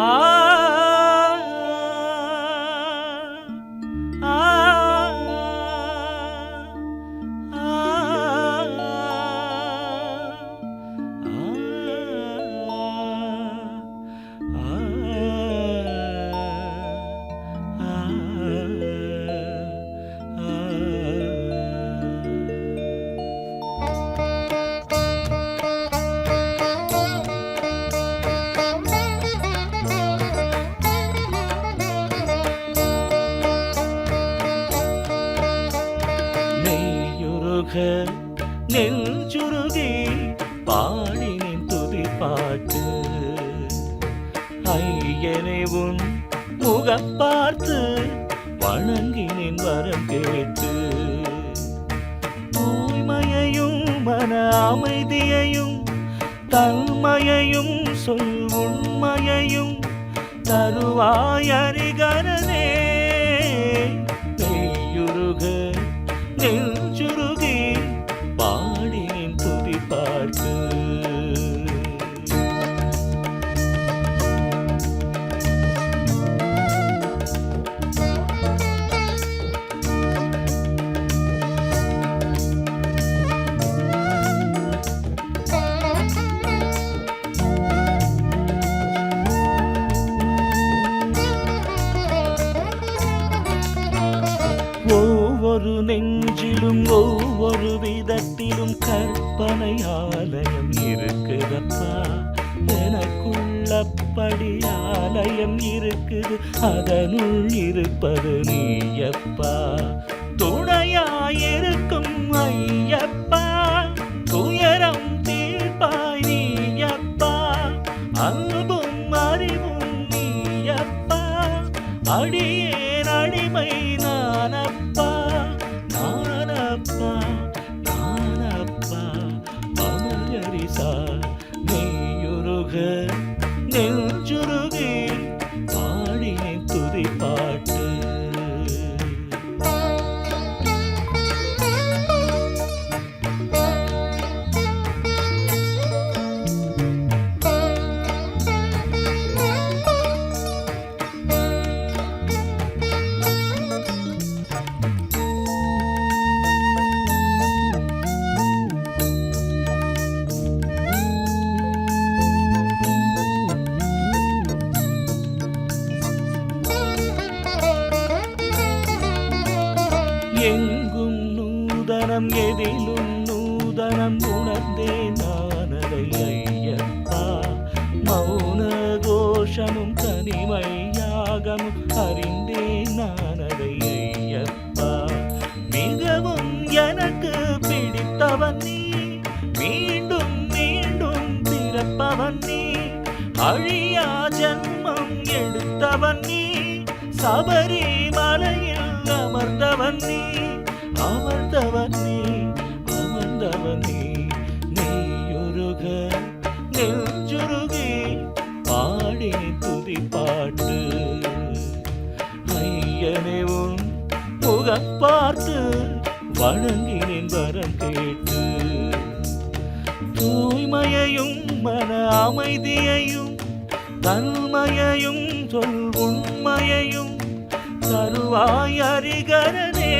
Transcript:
Ah. நெஞ்சுருகி பாடினின் துதி பாட்டு. ஐயனே உன் முகம் பார்த்து வணங்கினேன் வரம் கேட்டு. தூய்மையையும் மன அமைதியையும் தன்மையையும் சொல் உண்மையையும் தருவாய் பாடினேன் துதி பாட்டு ஒவ்வொரு நெஞ்சிலும் ஒவ்வொரு விதத்திலும் கற்பனை ஆலயம் இருக்குதப்பா. எனக்குள்ளப்படி ஆலயம் இருக்குது அதனுள் இருப்பது நீயப்பா. துணையாயிருக்கும் ஐயப்பா துயரம் தீர்ப்பாய் நீயப்பா. அன்பும் அறிவும் நீயப்பா அடியேன் அடிமை நானப்பா நானப்பா. எங்கும் நூதனம் எதிலும் நூதனம் உணர்ந்தே நானதை ஐயப்பா. மௌன கோஷமும் தனிமை யாகமும் அறிந்தே நானதை ஐயப்பா. மிகவும் எனக்கு பிடித்தவன் நீ. மீண்டும் மீண்டும் பிறப்பவன் நீ. அழியா ஜன்மம் எடுத்தவன் நீ. சபரிமலையில் நெஞ்சுருகி பாடி துதி பாட்டு ஐயனே உன் முகம் பார்த்து வணங்கினேன் வரம் கேட்டு. தூய்மையையும் மன அமைதியையும் தன்மையையும் சொல் உண்மையையும் தருவாய் அறிகரனே.